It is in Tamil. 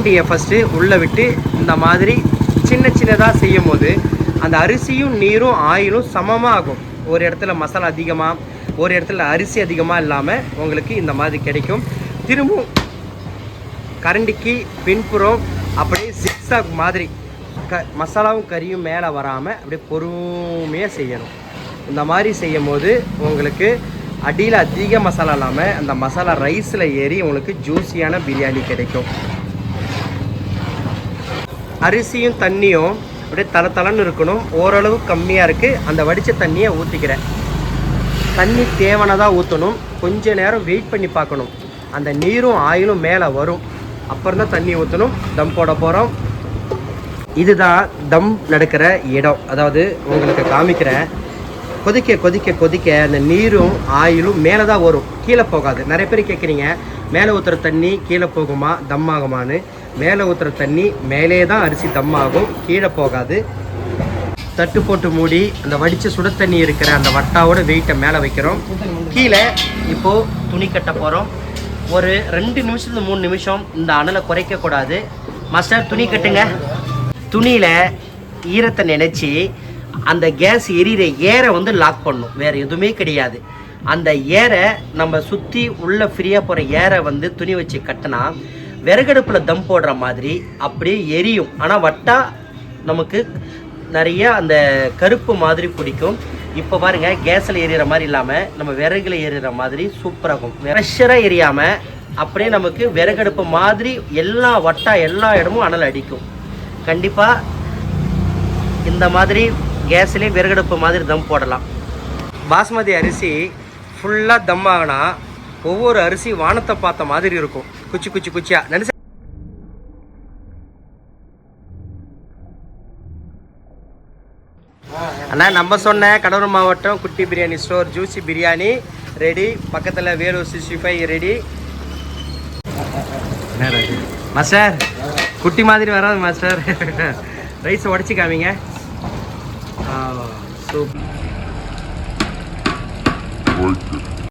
கரண்டியை ஃபஸ்ட்டு உள்ளே விட்டு இந்த மாதிரி சின்ன சின்னதாக செய்யும் போது அந்த அரிசியும் நீரும் ஆயிலும் சமமாக ஆகும் ஒரு இடத்துல மசாலா அதிகமாக ஒரு இடத்துல அரிசி அதிகமாக இல்லாமல் உங்களுக்கு இந்த மாதிரி கிடைக்கும். திரும்பவும் கரண்டிக்கு பின்புறம் அப்படியே சிக்ஸாக் மாதிரி க மசாலாவும் கறியும் மேலே வராமல் அப்படியே பொறுமையாக செய்யணும். இந்த மாதிரி செய்யும் போது உங்களுக்கு அடியில் அதிக மசாலா இல்லாமல் அந்த மசாலா ரைஸில் ஏறி உங்களுக்கு ஜூஸியான பிரியாணி கிடைக்கும். அரிசியும் தண்ணியும் அப்படியே தல தலன்னு இருக்கணும். ஓரளவு கம்மியாக இருக்குது அந்த வடித்த தண்ணியை ஊற்றிக்கிறேன் தண்ணி தேவனதாக ஊற்றணும் கொஞ்ச நேரம் வெயிட் பண்ணி பார்க்கணும். அந்த நீரும் ஆயிலும் மேலே வரும். அப்புறம் தான் தண்ணி ஊற்றணும் தம் போட போகிறோம் இதுதான் தம் நடக்கிற இடம். அதாவது உங்களுக்கு காமிக்கிறேன். கொதிக்க கொதிக்க கொதிக்க அந்த நீரும் ஆயிலும் மேலே தான் வரும். கீழே போகாது. நிறைய பேர் கேட்குறீங்க மேலே ஊற்றுற தண்ணி கீழே போகுமா? தம் ஆகுமான்னு. மேலே ஊற்றுற தண்ணி மேலே தான் அரிசி தம் ஆகும் கீழே போகாது. தட்டு போட்டு மூடி அந்த வடித்த சுட தண்ணி இருக்கிற அந்த வட்டாவோட வெயிட்டை மேலே வைக்கிறோம். கீழே இப்போது துணி கட்ட போகிறோம் ஒரு ரெண்டு நிமிஷத்துல மூணு நிமிஷம் இந்த அணலை குறைக்கக்கூடாது மாஸ்டர் துணி கட்டுங்க. துணியில் ஈரத்தை நினச்சி அந்த கேஸ் எரியிற ஏரை வந்து லாக் பண்ணும் வேறு எதுவுமே கிடையாது. அந்த ஏரை நம்ம சுற்றி உள்ளே ஃப்ரீயாக போகிற ஏரை வந்து துணி வச்சு கட்டினா விறகடுப்பில் தம் போடுற மாதிரி அப்படியே எரியும். ஆனால் வட்டா நமக்கு நிறைய அந்த கருப்பு மாதிரி பிடிக்கும் இப்போ பாருங்க கேஸில் எரியிற மாதிரி இல்லாமல் நம்ம விறகுல எரியிற மாதிரி சூப்பராகும் ப்ரெஷராக எரியாமல் அப்படியே நமக்கு விறகடுப்பு மாதிரி எல்லா வட்டா எல்லா இடமும் அனல் அடிக்கும். கண்டிப்பாக இந்த மாதிரி கேஸ்லேயே விறகடுப்பு மாதிரி தம் போடலாம். பாஸ்மதி அரிசி ஃபுல்லாக தம் ஆகினா ஒவ்வொரு அரிசி வானத்தை பார்த்த மாதிரி இருக்கும். குச்சி குச்சி குச்சியா. நினைச்ச அண்ணா நம்ம சொன்ன கடலூர் மாவட்டம் Kutty biryani store juicy biryani ready பக்கத்தில் Vellore sixty five ready master Kutty மாதிரி வராது மாஸ்டர் ரைஸ் உடச்சி காமிங்க. சூப்